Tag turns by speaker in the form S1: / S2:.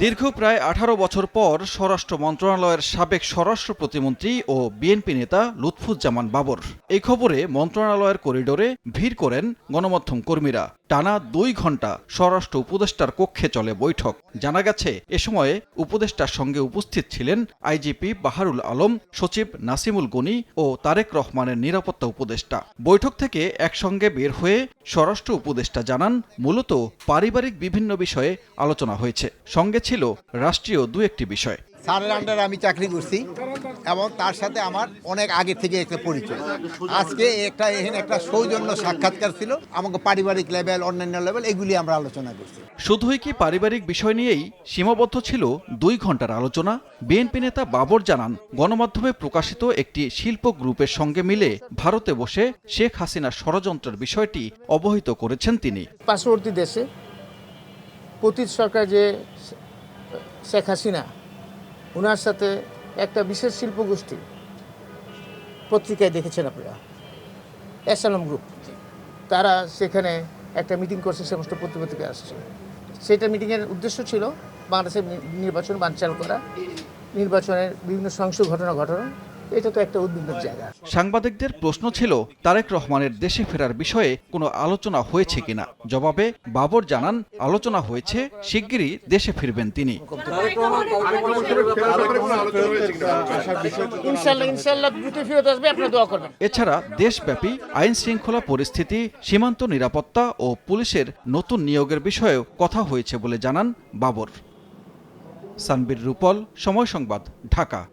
S1: দীর্ঘ প্রায় আঠারো বছর পর স্বরাষ্ট্র মন্ত্রণালয়ের সাবেক স্বরাষ্ট্র প্রতিমন্ত্রী ও বিএনপি নেতা লুৎফুজ্জামান বাবর। এই খবরে মন্ত্রণালয়ের করিডোরে ভিড় করেন গণমাধ্যম কর্মীরা। টানা দুই ঘণ্টা স্বরাষ্ট্র উপদেষ্টার কক্ষে চলে বৈঠক। জানা গেছে, এ সময়ে উপদেষ্টার সঙ্গে উপস্থিত ছিলেন আইজিপি বাহারুল আলম, সচিব নাসিমুল গনি ও তারেক রহমানের নিরাপত্তা উপদেষ্টা। বৈঠক থেকে একসঙ্গে বের হয়ে স্বরাষ্ট্র উপদেষ্টা জানান, মূলত পারিবারিক বিভিন্ন বিষয়ে আলোচনা হয়েছে। সঙ্গে ছিল রাষ্ট্রীয় দু একটি বিষয়।
S2: স্যারের আন্ডারে আমি চাকরি করছি এবং তার সাথে আমার অনেক আগে থেকে একটা পরিচয়। আজকে একটা এখানে একটা সৌজন্য সাক্ষাৎকার ছিল আমাকে পারিবারিক লেভেল অন্যান্য লেভেল এগুলি আমরা আলোচনা করছি।
S1: শুধুই কি পারিবারিক বিষয় নিয়েই সীমাবদ্ধ ছিল দুই ঘণ্টার আলোচনা? বিএনপি নেতা বাবর জানান গণমাধ্যমে প্রকাশিত একটি শিল্প গ্রুপের সঙ্গে মিলে ভারতে বসে শেখ হাসিনার ষড়যন্ত্রের বিষয়টি অবহিত করেছেন তিনি।
S3: পার্শ্ববর্তী দেশে পতীত সরকার যে শেখ হাসিনা ওনার সাথে একটা বিশেষ শিল্পগোষ্ঠী পত্রিকায় দেখেছেন আপনারা অ্যাসালম গ্রুপ। তারা সেখানে একটা মিটিং করছে সমস্ত পত্রিকা আসছে। সেটা মিটিংয়ের উদ্দেশ্য ছিল বাংলাদেশের নির্বাচন বানচাল করা নির্বাচনের বিভিন্ন সহিংস ঘটনা ঘটানো এটা তো একটা উদ্বিগ্ন জায়গা।
S1: সাংবাদিকদের প্রশ্ন ছিল তারেক রহমানের দেশে ফেরার বিষয়ে কোনো আলোচনা হয়েছে কিনা? জবাবে বাবর জানান আলোচনা হয়েছে শিগগিরই দেশে ফিরবেন তিনি। এছাড়া দেশব্যাপী আইন শৃঙ্খলা পরিস্থিতি সীমান্ত নিরাপত্তা ও পুলিশের নতুন নিয়োগের বিষয়েও কথা হয়েছে বলে জানান বাবর। সানবির রূপল সময় সংবাদ ঢাকা।